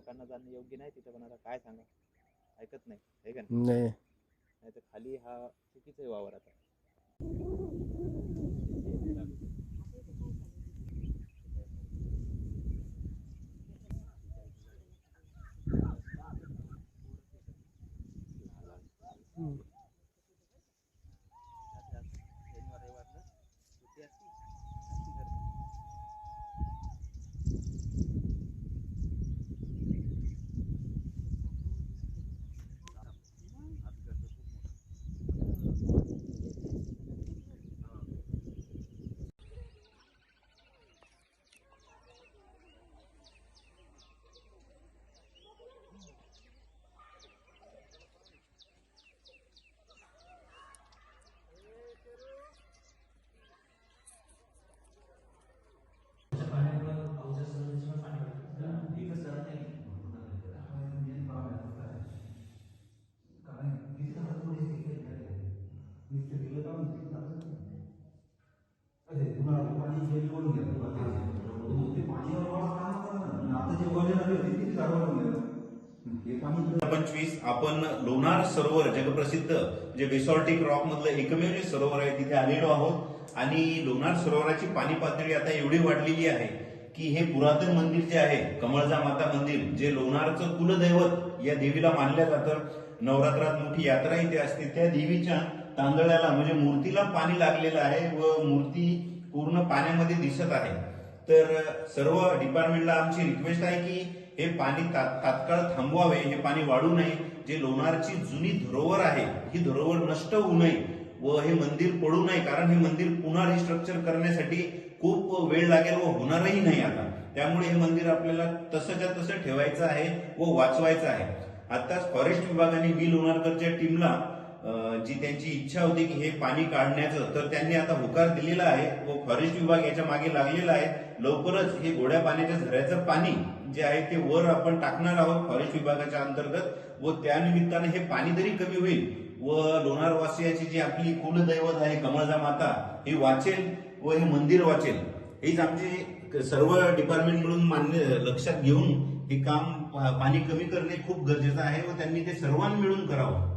लोकांना जाणं योग्य नाही तिथं पण आता काय सांगा ऐकत नाही हे का नाही? नाही. नाही तर खाली हा चुकीचा आहे वावर आता. हम्म. पंचवीस आपण लोणार सरोवर जगप्रसिद्ध जे बेसॉल्टिक रॉक मधलं एकमेव जे सरोवर आहे तिथे आलेलो आहोत. आणि लोणार सरोवराची पाणी पातळी आता एवढी वाढलेली आहे की हे पुरातन मंदिर जे आहे कमळजा माता मंदिर जे लोणारचं कुलदैवत या देवीला मानल्या जातं. नवरात्रात मोठी यात्रा इथे असते. त्या देवीच्या तांदळाला म्हणजे मूर्तीला पाणी लागलेलं आहे व मूर्ती पूर्ण पाण्यामध्ये दिसत आहे. तर सर्व डिपार्टमेंटला आमची रिक्वेस्ट आहे की हे पाणी तात्काळ थांबवावे हे पाणी वाढू नये. जे लोणारची जुनी धरोवर आहे ही धरोवर नष्ट होऊ नये व हे मंदिर पडू नये. कारण हे मंदिर पुन्हा रिस्ट्रक्चर करण्यासाठी खूप वेळ लागेल व होणारही नाही आता. त्यामुळे हे मंदिर आपल्याला तसंच्या तसं ठेवायचं आहे व वाचवायचं आहे. आताच फॉरेस्ट विभागाने मी लोणारकरच्या टीमला जी त्यांची इच्छा होती की हे पाणी काढण्याचं तर त्यांनी आता होकार दिलेला आहे. व फॉरेस्ट विभाग याच्या मागे लागलेला आहे. लवकरच हे गोड्या पाण्याच्या झऱ्याचं पाणी जे आहे ते वर आपण टाकणार आहोत फॉरेस्ट विभागाच्या अंतर्गत व त्यानिमित्ताने हे पाणी तरी कमी होईल व लोणारवासियाची जी आपली कुलदैवत आहे कमळजा माता ही वाचेल व हे मंदिर वाचेल. हेच आमचे सर्व डिपार्टमेंट मिळून मान्य लक्षात घेऊन हे काम पाणी कमी करणे खूप गरजेचं आहे व त्यांनी ते सर्वांनी मिळून करावं.